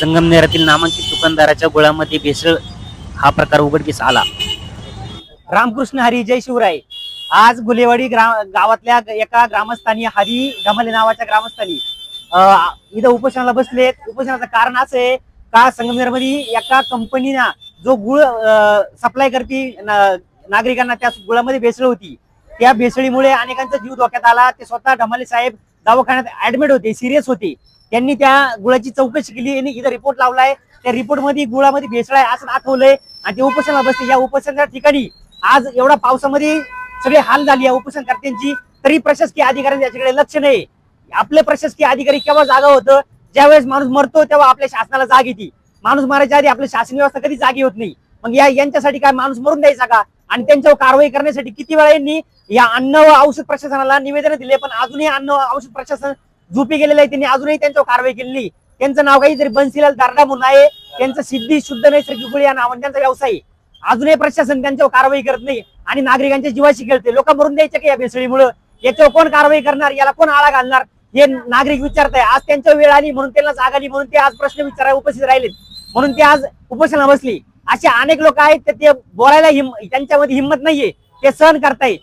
संगमनेरातील नामांकित दुकानदाराच्या गुळामध्ये भेसळ हा प्रकार उघडकीस आला. रामकृष्ण हरी जय शिवराय. आज गुलेवाडी ग्राम गावातल्या एका ग्रामस्थानी हरी गमले नावाच्या ग्रामस्थानी अं, इथं उपोषणाला बसलेत. उपोषणाचं कारण असं आहे का संगमनेरमध्ये एका कंपनीना जो गुळ सप्लाय करते ना- नागरिकांना त्या गुळामध्ये भेसळ होती. त्या भेसळीमुळे अनेकांचा जीव धोक्यात आला. ते स्वतः ढमाले साहेब दवाखान्यात ऍडमिट होते सिरियस होते. त्यांनी त्या गुळाची चौकशी केली आणि इथं रिपोर्ट लावलाय. त्या रिपोर्टमध्ये गुळामध्ये भेसळ आहे असं दाखवलंय. आणि ते उपोषणाला बसते या उपोषणाच्या ठिकाणी आज एवढा पावसामध्ये सगळे हाल झाली या उपोषणकर्त्यांची. तरी प्रशासकीय अधिकाऱ्यांनी याच्याकडे लक्ष नाही. आपले प्रशासकीय अधिकारी केव्हा जागा होतं? ज्यावेळेस माणूस मरतो तेव्हा आपल्या शासनाला जाग येते. माणूस मारायच्या आधी आपली शासन व्यवस्था कधी जागी होत नाही? मग या यांच्यासाठी काय माणूस मरून द्यायचा का? आणि त्यांच्यावर कारवाई करण्यासाठी किती वेळा यांनी या अन्न व औषध प्रशासनाला निवेदन दिले पण अजूनही अन्न व औषध प्रशासन झोपी गेलेलं आहे. त्यांनी अजूनही त्यांच्यावर कारवाई केली त्यांचं नाव काही तरी बन्सीलाल दारडा म्हणून आहे त्यांचं सिद्धी शुद्ध नैसर्गिक गुळ या नावाने त्यांचा व्यवसाय अजूनही प्रशासन त्यांच्यावर कारवाई करत नाही आणि नागरिकांच्या जीवाशी खेळते लोक मरून द्यायचे का या भेसळीमुळे? याच्यावर कोण कारवाई करणार? याला कोण आळा घालणार? हे नागरिक विचारताय. आज त्यांच्या वेळ आली म्हणून त्यांना जाग आली म्हणून ते आज प्रश्न विचारायला उपस्थित राहिलेत. म्हणून ते आज उपोषणा बसली. असे अनेक लोक आहेत तर ते बोलायला हिम त्यांच्यामध्ये हिंमत नाहीये. ते सहन करताय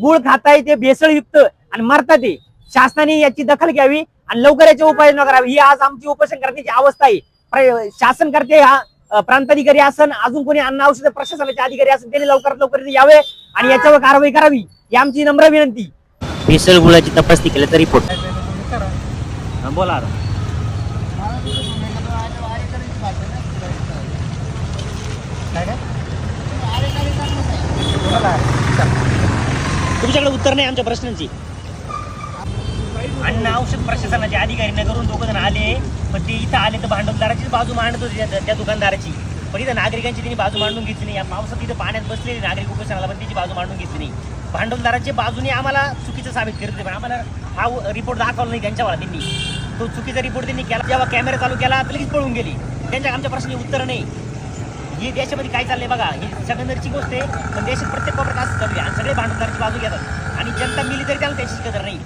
गुळ खाताय ते भेसळयुक्त आणि मरतात ते. शासनाने याची दखल घ्यावी आणि लवकर याची उपाययोजना करावी. ही आज आमची उपोषण करण्याची अवस्था आहे. शासन करते हा प्रांताधिकारी असन अजून कोणी अन्न औषध प्रशासनाचे अधिकारी असन त्यांनी लवकरात लवकर यावे आणि याच्यावर कारवाई करावी. ही आमची नम्र विनंती. भेसळ गुळाची तपासणी केल्याचा रिपोर्ट बोला आमच्याकडे उत्तर नाही आमच्या प्रश्नांची. अन्न औषध प्रशासनाचे अधिकारी नगरून दोघ जण आले पण ते इथं आले तर भांडवलदाराचीच बाजू मांडत होते त्या- दुकानदाराची. पण इथं नागरिकांची त्यांनी बाजू मांडून घेतली नाही. या पावसात इथं पाण्यात बसलेले नागरिक उपोषणाला पण त्याची बाजू मांडून घेतली नाही. भांडवलदाराच्या बाजूने आम्हाला चुकीचं साबित करत होते पण आम्हाला हा रिपोर्ट दाखवला नाही त्यांच्यावर त्यांनी. तो चुकीचा रिपोर्ट त्यांनी केला. जेव्हा कॅमेरा चालू केला तर लगेच पळून गेली. त्यांच्या आमच्या प्रश्नाची उत्तर नाही. ही देशामध्ये काय चाललंय बघा ही सगळ्यांची गोष्ट आहे पण देशात प्रत्येक कोपऱ्यात असं चालू आहे आणि सगळे भांडवलदाराची बाजू घेतात. आणि जनता मिली तरी त्याला त्याची कदर नाही.